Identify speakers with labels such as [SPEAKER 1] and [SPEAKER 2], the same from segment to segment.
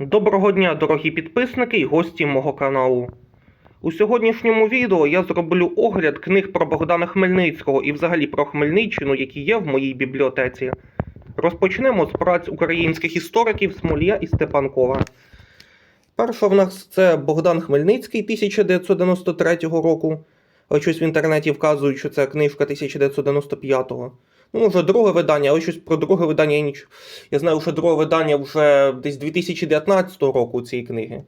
[SPEAKER 1] Доброго дня, дорогі підписники і гості мого каналу. У сьогоднішньому відео я зроблю огляд книг про Богдана Хмельницького і взагалі про Хмельниччину, які є в моїй бібліотеці. Розпочнемо з праць українських істориків Смолія і Степанкова. Перша в нас це Богдан Хмельницький 1993 року. Щось в інтернеті вказують, що це книжка 1995-го. Ну, може, друге видання, але щось про друге видання я нічого. Я знаю, що друге видання вже десь 2019 року цієї книги.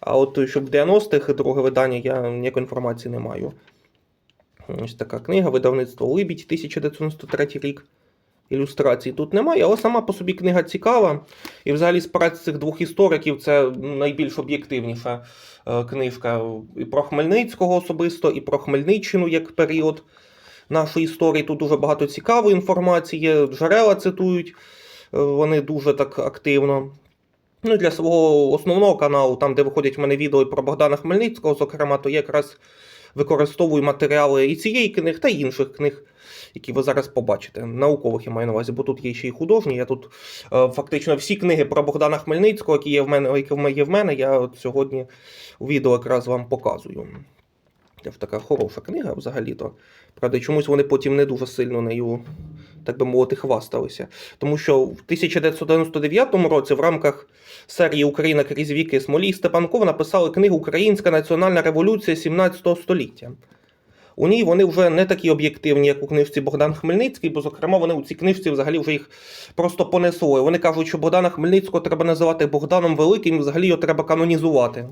[SPEAKER 1] А от щоб в 90-х друге видання я ніякої інформації не маю. Ось така книга, видавництво Либідь, 1993 рік. Ілюстрацій тут немає, але сама по собі книга цікава. І взагалі з праць цих двох істориків це найбільш об'єктивніша е, книжка і про Хмельницького особисто, і про Хмельниччину як період нашої історії. Тут дуже багато цікавої інформації, джерела цитують е, вони дуже так активно. Ну, і для свого основного каналу, там, де виходять в мене відео про Богдана Хмельницького, зокрема, то я якраз використовую матеріали і цієї книги, та й інших книг, які ви зараз побачите. Наукових я маю на увазі, бо тут є ще й художні. Я тут е, фактично всі книги про Богдана Хмельницького, які є в мене, які є в мене, я от сьогодні у відео якраз вам показую. Це ж така хороша книга взагалі-то. Правда, чомусь вони потім не дуже сильно нею, так би мовити, хвасталися. Тому що в 1999 році в рамках серії Україна крізь віки Смолій Степанков написали книгу Українська національна революція 17 століття. У ній вони вже не такі об'єктивні, як у книжці Богдан Хмельницький, бо, зокрема, вони у цій книжці взагалі вже їх просто понесли. Вони кажуть, що Богдана Хмельницького треба називати Богданом Великим, і взагалі його треба канонізувати.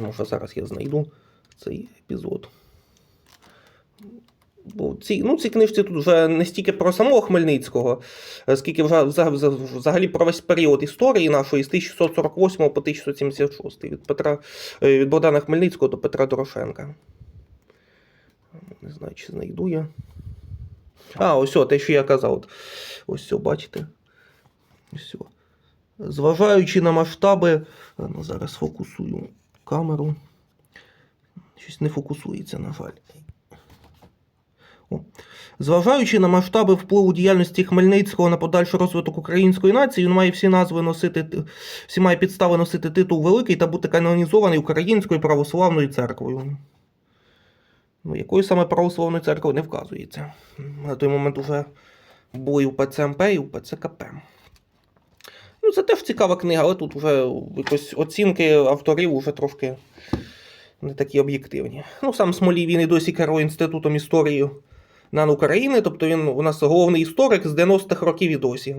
[SPEAKER 1] Може, зараз я знайду цей епізод. Бо ці, ну, ці книжці тут вже не стільки про самого Хмельницького, е, скільки вже взагалі про весь період історії нашої з 1648 по 1676 від, Петра, е, від Богдана Хмельницького до Петра Дорошенка. Не знаю, чи знайду я. А, ось о, те, що я казав. Ось все, бачите. Ось. о. Зважаючи на масштаби, ну, зараз фокусую камеру. Щось не фокусується, на жаль. Зважаючи на масштаби впливу діяльності Хмельницького на подальший розвиток української нації, він має всі назви носити, всі має підстави носити титул Великий та бути канонізований Українською православною церквою. Ну, якою саме православною церквою не вказується. На той момент вже були у ПЦМП і у ПЦКП. Ну, це теж цікава книга, але тут вже якось оцінки авторів вже трошки не такі об'єктивні. Ну, сам Смолій він і досі керує Інститутом історії НАН України, тобто він у нас головний історик з 90-х років і досі.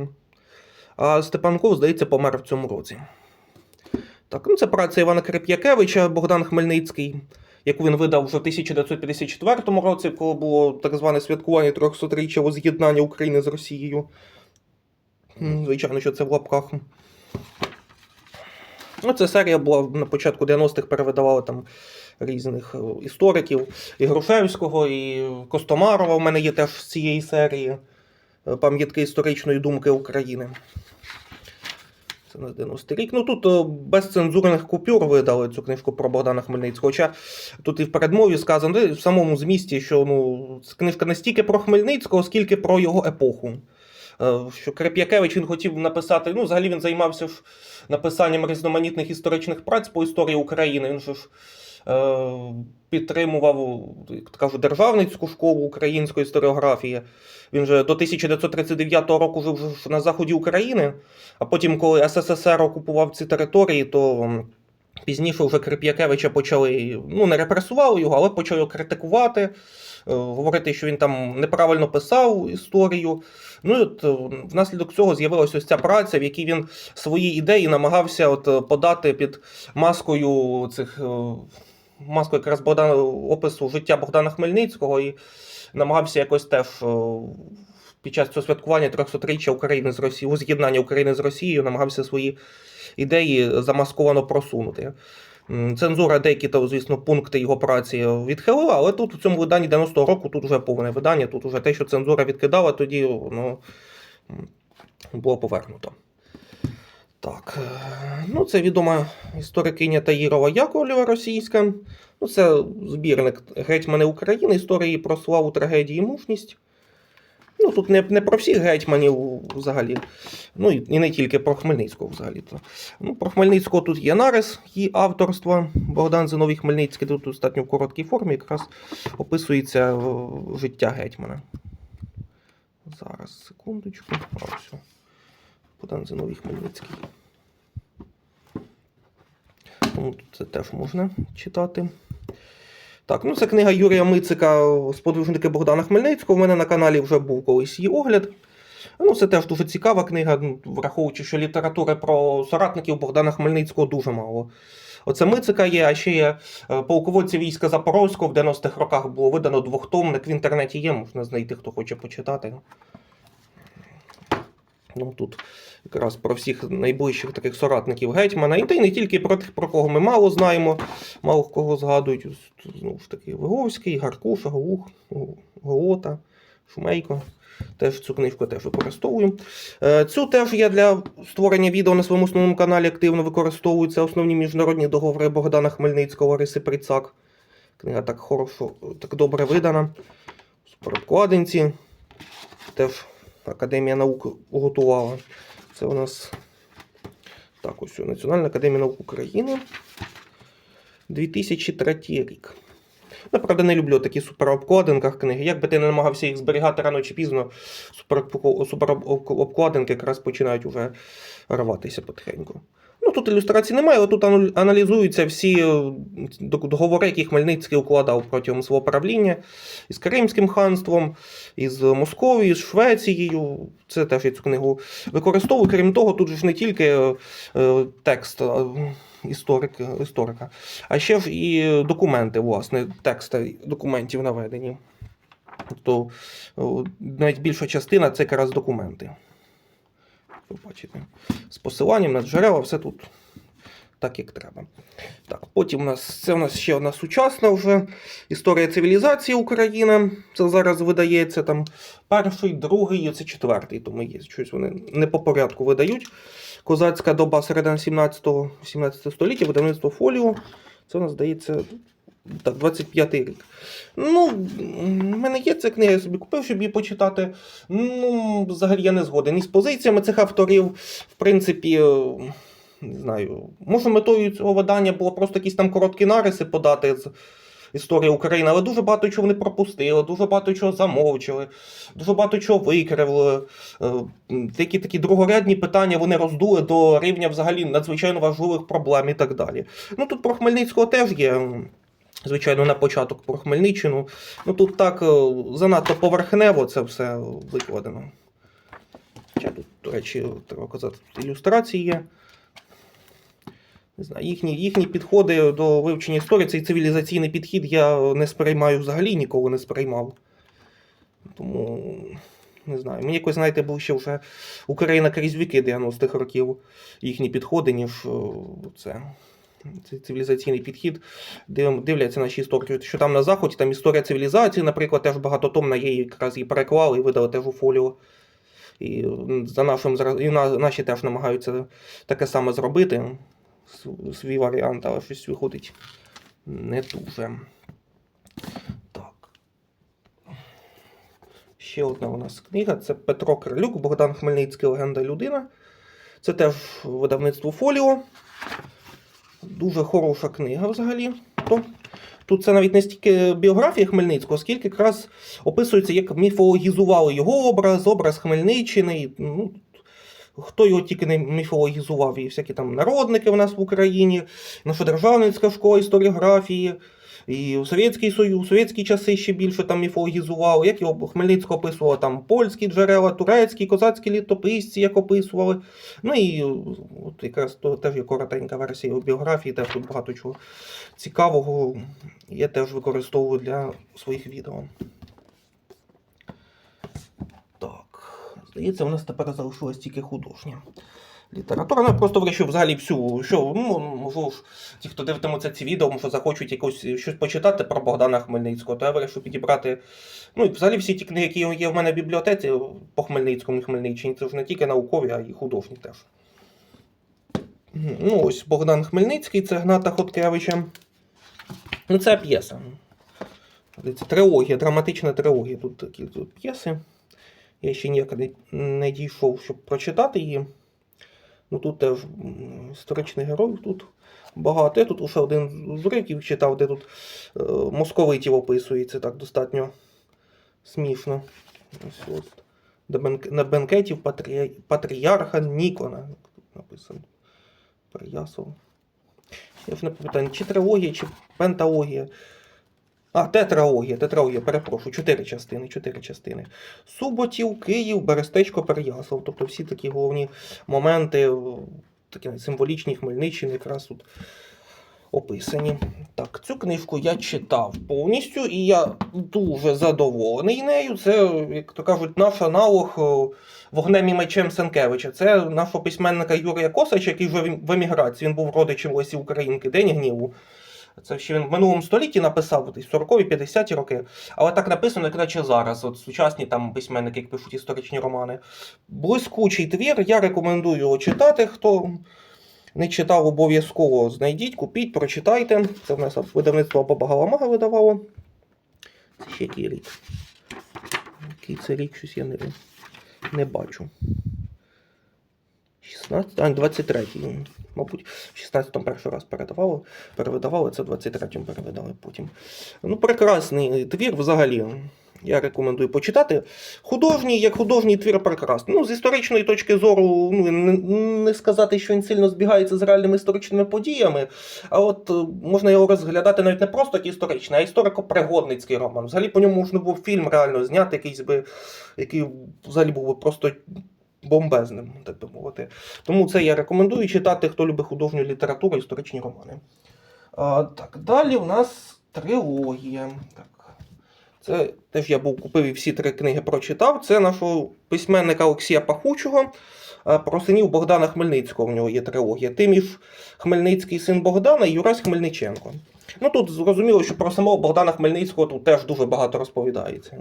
[SPEAKER 1] А Степанков, здається, помер в цьому році. Так, ну це праця Івана Креп'якевича, Богдан Хмельницький, яку він видав вже в 1954 році, коли було так зване святкування 300-річчя воз'єднання України з Росією. Звичайно, що це в лапках. Ну, ця серія була на початку 90-х перевидавали там різних е, істориків. І Грушевського, і Костомарова в мене є теж з цієї серії. е, Пам'ятки історичної думки України. Це на 90 рік. Ну тут е, без цензурних купюр видали цю книжку про Богдана Хмельницького. Хоча тут і в передмові сказано, в самому змісті, що ну, книжка не стільки про Хмельницького, скільки про його епоху. Що Креп'якевич він хотів написати, ну, взагалі він займався ж написанням різноманітних історичних праць по історії України. Він ж підтримував як то кажуть, державницьку школу української історіографії. Він же до 1939 року жив на заході України, а потім, коли СССР окупував ці території, то пізніше вже Крип'якевича почали, ну не репресували його, але почали критикувати, е, говорити, що він там неправильно писав історію. Ну і от е, внаслідок цього з'явилася ось ця праця, в якій він свої ідеї намагався от е, подати під маскою цих. Маскою якраз Богдана опису життя Богдана Хмельницького і намагався якось теж під час цього святкування 300-річчя України з Росією, з'єднання України з Росією, намагався свої ідеї замасковано просунути. Цензура деякі, то, звісно, пункти його праці відхилила, але тут у цьому виданні 90-го року тут вже повне видання, тут вже те, що цензура відкидала, тоді ну, було повернуто. Так, е, ну це відома історикиня Таїрова Яковлєва російська. Ну, це збірник Гетьмани України, історії про славу, трагедії і мужність. Ну, тут не, не про всіх гетьманів взагалі. Ну і, не тільки про Хмельницького взагалі. -то. Ну, про Хмельницького тут є нарис її авторства. Богдан Зиновій Хмельницький тут достатньо в короткій формі якраз описується життя гетьмана. Зараз, секундочку. Все. Богдан Зиновій Хмельницький. Тому це теж можна читати. Так, ну це книга Юрія Мицика Сподвижники Богдана Хмельницького. У мене на каналі вже був колись її огляд. Ну, це теж дуже цікава книга, ну, враховуючи, що літератури про соратників Богдана Хмельницького дуже мало. Оце Мицика є, а ще є е, полководці війська Запорозького в 90-х роках було видано двохтомник. В інтернеті є, можна знайти, хто хоче почитати. Ну, тут якраз про всіх найближчих таких соратників гетьмана, і та й не тільки про тих, про кого ми мало знаємо, мало кого згадують. Знову ж таки, Виговський, Гаркуша, Голух, Голота, Шумейко. Теж цю книжку теж використовую. Е, Цю теж я для створення відео на своєму основному каналі активно використовую. Це основні міжнародні договори Богдана Хмельницького, Лариси Прицак. Книга так хорошо, так добре видана. В перекладинці. Теж Академія наук готувала. Це у нас так, ось Національна академія наук України. 2003 рік. Я, правда, не люблю такі суперобкладинках книги. Як би ти не намагався їх зберігати рано чи пізно, суперобкладинки якраз починають уже рватися потихеньку. Ну, тут ілюстрацій немає, але тут аналізуються всі е, договори, які Хмельницький укладав протягом свого правління із Кримським ханством, із Московією, з Швецією. Це теж я цю книгу використовую. Крім того, тут ж не тільки е, е, текст історик, історика, а ще ж і документи, власне, тексти документів наведені. Тобто навіть більша частина це якраз документи. Ви з посиланням на джерела, все тут так, як треба. Так, потім у нас це у нас ще одна сучасна вже історія цивілізації України. Це зараз видається там перший, другий, і це четвертий, тому є щось вони не по порядку видають. Козацька доба середини 17-18 століття, видавництво фоліо. Це у нас здається. Так, 25 рік. Ну, в мене є ця книга, я собі купив, щоб її почитати. Ну, взагалі я не згоден. І з позиціями цих авторів, в принципі, е, не знаю, може, метою цього видання було просто якісь там короткі нариси подати з історії України, але дуже багато чого вони пропустили, дуже багато чого замовчили, дуже багато чого викривили. Е, Деякі такі другорядні питання вони роздули до рівня взагалі надзвичайно важливих проблем і так далі. Ну тут про Хмельницького теж є. Звичайно, на початок про Хмельниччину. Ну тут так е, занадто поверхнево це все викладено. Хоча тут, до речі, треба казати, тут ілюстрації є. Не знаю, їхні, їхні підходи до вивчення історії, цей цивілізаційний підхід я не сприймаю взагалі, ніколи не сприймав. Тому не знаю. Мені якось, знаєте, ближче вже Україна крізь віки 90-х років їхні підходи, ніж е, це. Цей цивілізаційний підхід див- дивляться наші історики, що там на заході, там історія цивілізації, наприклад, теж багатотомна є, якраз її переклали і видали теж у фоліо. І за нашим і наші теж намагаються таке саме зробити. Свій варіант, але щось виходить не дуже. Так. Ще одна у нас книга це Петро Крилюк, Богдан Хмельницький Легенда людина. Це теж видавництво Фоліо. Дуже хороша книга взагалі. Тут це навіть не стільки біографія Хмельницького, скільки якраз описується, як міфологізували його образ, образ Хмельниччини. Ну, хто його тільки не міфологізував, і всякі там народники в нас в Україні, наша державницька школа історіографії, і у Совєтський Союз, у совєтські часи ще більше там міфологізували, як його Хмельницького описували там польські джерела, турецькі, козацькі літописці, як описували. Ну і от якраз то теж є коротенька версія його біографії, теж тут багато чого цікавого. Я теж використовую для своїх відео. Так, здається, у нас тепер залишилась тільки художня. Література, ну просто вирішив взагалі всю, що, ну, ж, ті, хто дивитимуться ці відео, може захочуть якось щось почитати про Богдана Хмельницького, то я вирішив підібрати. Ну і взагалі всі ті книги, які є в мене в бібліотеці по Хмельницькому і Хмельниччині, це ж не тільки наукові, а й художні теж. Ну, ось Богдан Хмельницький, це Гната Хоткевича. Ну, це п'єса. Це трилогія, драматична трилогія. Тут такі п'єси. Я ще ніяк не дійшов, щоб прочитати її. Ну тут теж історичний герой тут багато. Я тут лише один з уривків читав, де тут е, московитів описується так достатньо смішно. Ось ось. На бенкетів патрі... патріарха Нікона. Тут написано. Переясов. Я ж не пам'ятаю, чи трилогія, чи пенталогія. А, тетралогія, тетралогія, перепрошую, чотири частини, чотири частини. Суботів, Київ, Берестечко, Переяслав. Тобто всі такі головні моменти, такі символічні Хмельниччини якраз тут описані. Так, цю книжку я читав повністю, і я дуже задоволений нею. Це, як то кажуть, наш аналог вогнем і мечем Сенкевича. Це нашого письменника Юрія Косача, який вже в еміграції. Він був родичем Лесі Українки, День гніву. Це ще він в минулому столітті написав, десь 40-50 роки, але так написано, як наче зараз. От сучасні там письменники, як пишуть історичні романи. Блискучий твір, я рекомендую його читати. Хто не читав, обов'язково знайдіть, купіть, прочитайте. Це в нас видавництво Бабагаламага видавало. Це ще який рік. Який це рік, щось я не, не бачу. 16, а 23, мабуть, в 16-му перший раз передавали, перевидавали, це в 23-му перевидали потім. Ну, прекрасний твір взагалі. Я рекомендую почитати. Художній, як художній твір прекрасний. Ну, з історичної точки зору, ну, не, сказати, що він сильно збігається з реальними історичними подіями. А от е, можна його розглядати навіть не просто як історичний, а історико-пригодницький роман. Взагалі по ньому можна був фільм реально зняти, якийсь би, який взагалі був би просто бомбезним, так би мовити. Тому це я рекомендую читати, хто любить художню літературу, історичні романи. А, так, далі у нас трилогія. Так. Це теж я був купив і всі три книги прочитав. Це нашого письменника Олексія Пахучого. Про синів Богдана Хмельницького в нього є трилогія. Тиміш Хмельницький син Богдана і Юрась Хмельниченко. Ну тут зрозуміло, що про самого Богдана Хмельницького тут теж дуже багато розповідається.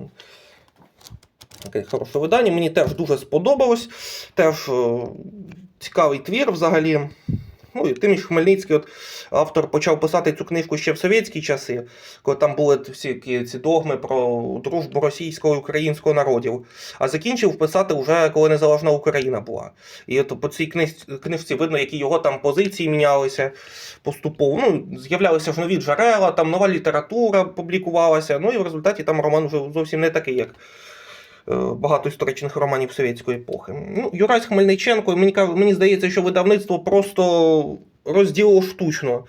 [SPEAKER 1] Таке хороше видання. Мені теж дуже сподобалось. Теж е, цікавий твір взагалі. Ну, і Тиміш Хмельницький, от автор почав писати цю книжку ще в совєтські часи, коли там були всі ці догми про дружбу російського і українського народів. А закінчив писати вже коли незалежна Україна була. І от по цій книж, книжці видно, які його там позиції мінялися поступово. Ну, з'являлися ж нові джерела, там нова література публікувалася. Ну і в результаті там роман вже зовсім не такий, як багато історичних романів совєтської епохи. Ну, Юрась Хмельниченко, мені, мені здається, що видавництво просто розділило штучно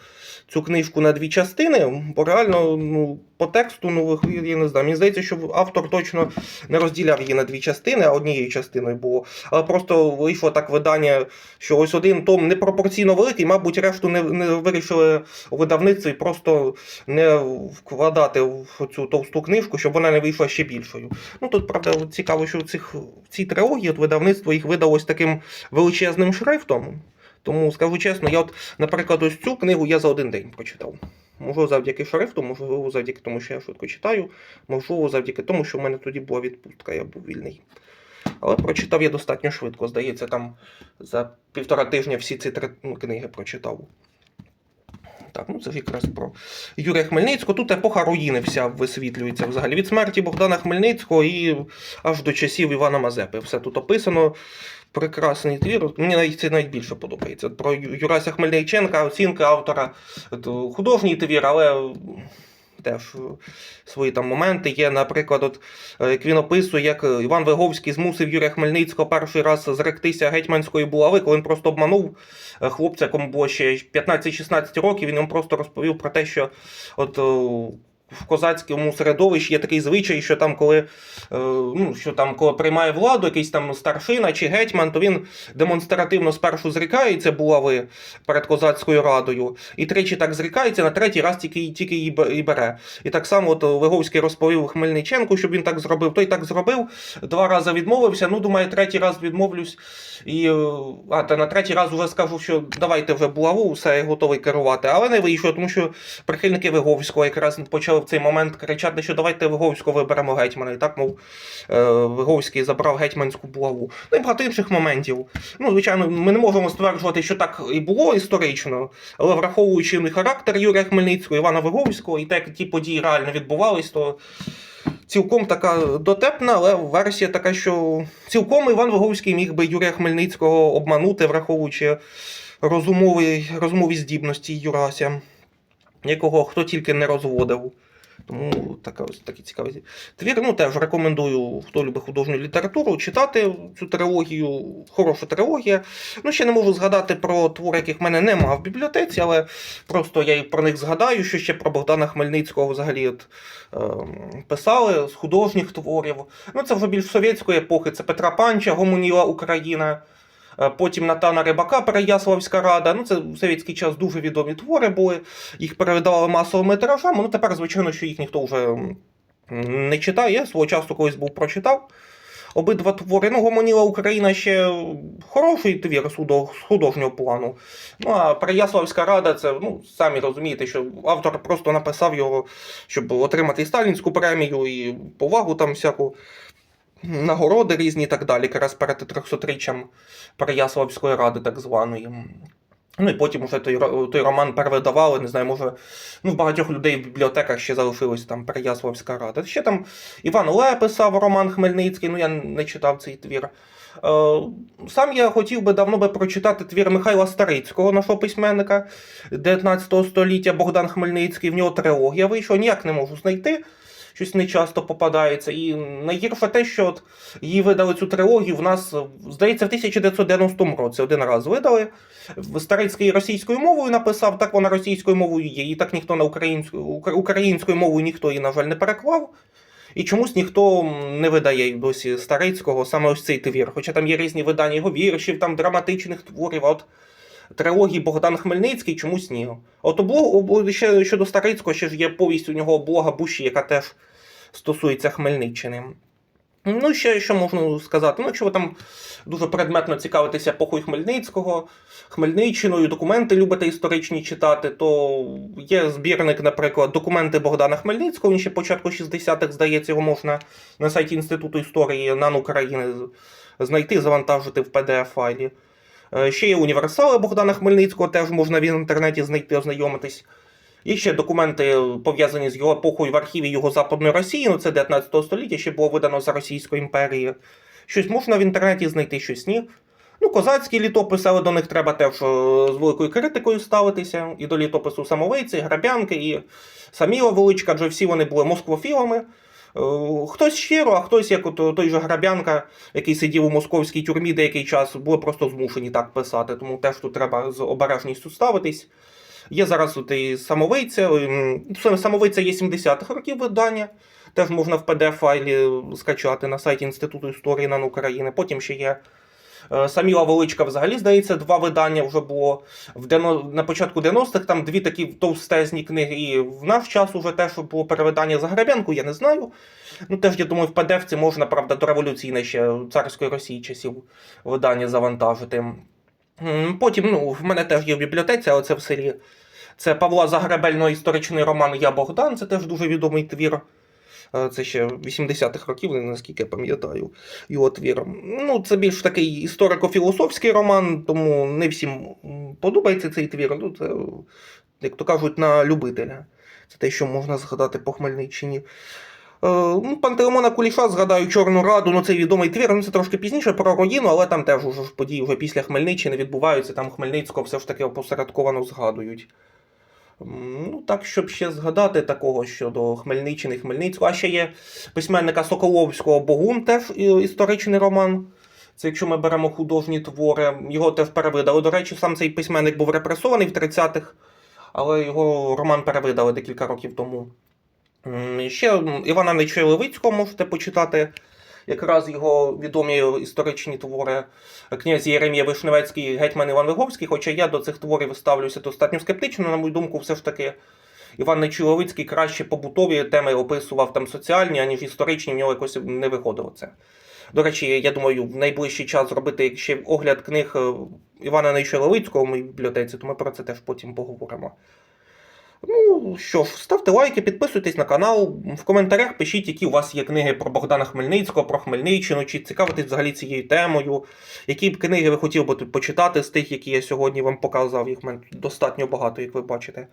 [SPEAKER 1] цю книжку на дві частини, бо реально ну, по тексту, ну, я не знаю, мені здається, що автор точно не розділяв її на дві частини, а однією частиною було. Але просто вийшло так видання, що ось один том непропорційно великий, мабуть, решту не, не вирішили у видавництві просто не вкладати в цю товсту книжку, щоб вона не вийшла ще більшою. Ну тут, правда, цікаво, що цих, в цій трилогії от видавництво їх видалось таким величезним шрифтом. Тому скажу чесно, я от, наприклад, ось цю книгу я за один день прочитав. Можливо, завдяки шрифту, можливо, завдяки тому, що я швидко читаю, можливо, завдяки тому, що в мене тоді була відпустка, я був вільний. Але прочитав я достатньо швидко. Здається, там за півтора тижня всі ці три ну, книги прочитав. Так, ну це ж якраз про Юрія Хмельницького. Тут епоха руїни вся висвітлюється взагалі. Від смерті Богдана Хмельницького і аж до часів Івана Мазепи. Все тут описано. Прекрасний твір. Мені це навіть більше подобається. Про Юрася Хмельниченка, оцінка автора художній твір, але теж свої там моменти є. Наприклад, от, е, як він описує, як е, Іван Виговський змусив Юрія Хмельницького перший раз зректися гетьманської булави, коли він просто обманув е, хлопця, якому було ще 15-16 років. Він йому просто розповів про те, що от. В козацькому середовищі є такий звичай, що там, коли, е, ну, що там, коли приймає владу якийсь там старшина чи гетьман, то він демонстративно спершу зрікається булави перед козацькою радою, і тричі так зрікається, на третій раз тільки, тільки і бере. І так само от Виговський розповів Хмельниченку, щоб він так зробив. Той так зробив, два рази відмовився. Ну, думаю, третій раз відмовлюсь. І е, а, та на третій раз вже скажу, що давайте вже булаву, все готовий керувати. Але не вийшло, тому що прихильники Виговського якраз почали в цей момент кричати, що давайте Виговського виберемо гетьмана. І так, мов, е, Виговський забрав гетьманську булаву. Ну і багато інших моментів. Ну, звичайно, ми не можемо стверджувати, що так і було історично, але враховуючи характер Юрія Хмельницького, Івана Виговського, і те, як ті події реально відбувались, то цілком така дотепна, але версія така, що цілком Іван Виговський міг би Юрія Хмельницького обманути, враховуючи розумові, розумові здібності Юрася, якого хто тільки не розводив. Тому така ось такий цікавий твір. Ну, теж рекомендую, хто любить художню літературу, читати цю трилогію. Хороша трилогія. Ну, ще не можу згадати про твори, яких в мене немає в бібліотеці, але просто я і про них згадаю, що ще про Богдана Хмельницького взагалі от, е, писали з художніх творів. Ну, це вже більш совєтської епохи. Це Петра Панча, Гомоніла Україна. Е, Потім Натана Рибака, Переяславська рада. Ну, це в совєтський час дуже відомі твори були. Їх перевидавали масовими тиражами. Ну, тепер, звичайно, що їх ніхто вже не читає. Свого часу колись був прочитав. Обидва твори. Ну, Гомоніла Україна ще хороший твір з художнього плану. Ну, а Переяславська рада, це, ну, самі розумієте, що автор просто написав його, щоб отримати і сталінську премію, і повагу там всяку нагороди різні і так далі, якраз перед 300-річчям Переяславської ради, так званої. Ну і потім уже той, той роман перевидавали, не знаю, може, ну, в багатьох людей в бібліотеках ще залишилось там Переяславська рада. Ще там Іван Ле писав роман Хмельницький, ну я не читав цей твір. Е, Сам я хотів би давно би прочитати твір Михайла Старицького, нашого письменника 19 століття Богдан Хмельницький. В нього трилогія вийшла, ніяк не можу знайти. Щось не часто попадається. І найгірше те, що от її видали цю трилогію в нас, здається, в 1990 році один раз видали. Старицький російською мовою написав, так вона російською мовою є. І так ніхто на українську, українською мовою ніхто її, на жаль, не переклав. І чомусь ніхто не видає досі Старицького саме ось цей твір. Хоча там є різні видання його віршів, там драматичних творів. А от трилогії Богдан Хмельницький чомусь ні. От облог, ще щодо Старицького, ще ж є повість у нього облога Буші, яка теж стосується Хмельниччини. Ну, ще що можна сказати? Ну, ви там дуже предметно цікавитеся епохою Хмельницького, Хмельниччиною, документи любите історичні читати, то є збірник, наприклад, документи Богдана Хмельницького, він ще початку 60-х, здається, його можна на сайті Інституту історії НАН України знайти, завантажити в PDF-файлі. Е, Ще є універсали Богдана Хмельницького, теж можна в інтернеті знайти, ознайомитись. Є ще документи, пов'язані з його епохою в архіві Юго-Западної Росії, ну це 19 століття, ще було видано за Російської імперії. Щось можна в інтернеті знайти, щось ні. Ну, козацькі літописи, але до них треба теж е, з великою критикою ставитися. І до літопису самовийці, грабянки, і Саміла Величка, адже всі вони були москвофілами. Е, Хтось щиро, а хтось, як от той же Грабянка, який сидів у московській тюрмі деякий час, були просто змушені так писати. Тому теж тут треба з обережністю ставитись. Є зараз от і самовиця. ем, Самовиця є 70-х років видання. Теж можна в PDF-файлі скачати на сайті Інституту історії НАН України. Потім ще є е, Саміла Величка, взагалі, здається, два видання вже було. В на початку 90-х там дві такі товстезні книги. І в наш час уже теж було перевидання Загребенку, я не знаю. Ну теж, я думаю, в PDF-ці можна, правда, до революційної ще царської Росії часів видання завантажити. Потім, ну, в мене теж є в бібліотеці, але це в селі. Це Павла Загребельного історичний роман Я Богдан, це теж дуже відомий твір. Е, Це ще 80-х років, наскільки я пам'ятаю, його твір. Ну, це більш такий історико-філософський роман, тому не всім подобається цей твір. Ну, це, як то кажуть, на любителя. Це те, що можна згадати по Хмельниччині. Е, ну, Пантелеймона Куліша, згадаю Чорну Раду, ну це відомий твір, ну це трошки пізніше про руїну, але там теж уже події вже після Хмельниччини відбуваються, там Хмельницького все ж таки опосередковано згадують. Ну, так, щоб ще згадати такого щодо Хмельниччини, Хмельницького. А ще є письменника Соколовського Богун, теж історичний роман. Це якщо ми беремо художні твори, його теж перевидали. До речі, сам цей письменник був репресований в 30-х, але його роман перевидали декілька років тому. Ще Івана Нечуя можете почитати. Якраз його відомі історичні твори князь Єремія Вишневецький, гетьман Іван Виговський, хоча я до цих творів ставлюся достатньо скептично, на мою думку, все ж таки Іван Нечуйовицький краще побутові теми описував там соціальні, аніж історичні, в нього якось не виходило це. До речі, я думаю, в найближчий час зробити ще огляд книг е, Івана Нечуйовицького в моїй бібліотеці, то ми про це теж потім поговоримо. Ну що ж, ставте лайки, підписуйтесь на канал. В коментарях пишіть, які у вас є книги про Богдана Хмельницького, про Хмельниччину, чи цікавитесь взагалі цією темою. Які б книги ви хотіли би почитати з тих, які я сьогодні вам показав. Їх достатньо багато, як ви бачите.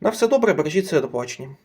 [SPEAKER 1] На все добре, бережіть себе, до побачення.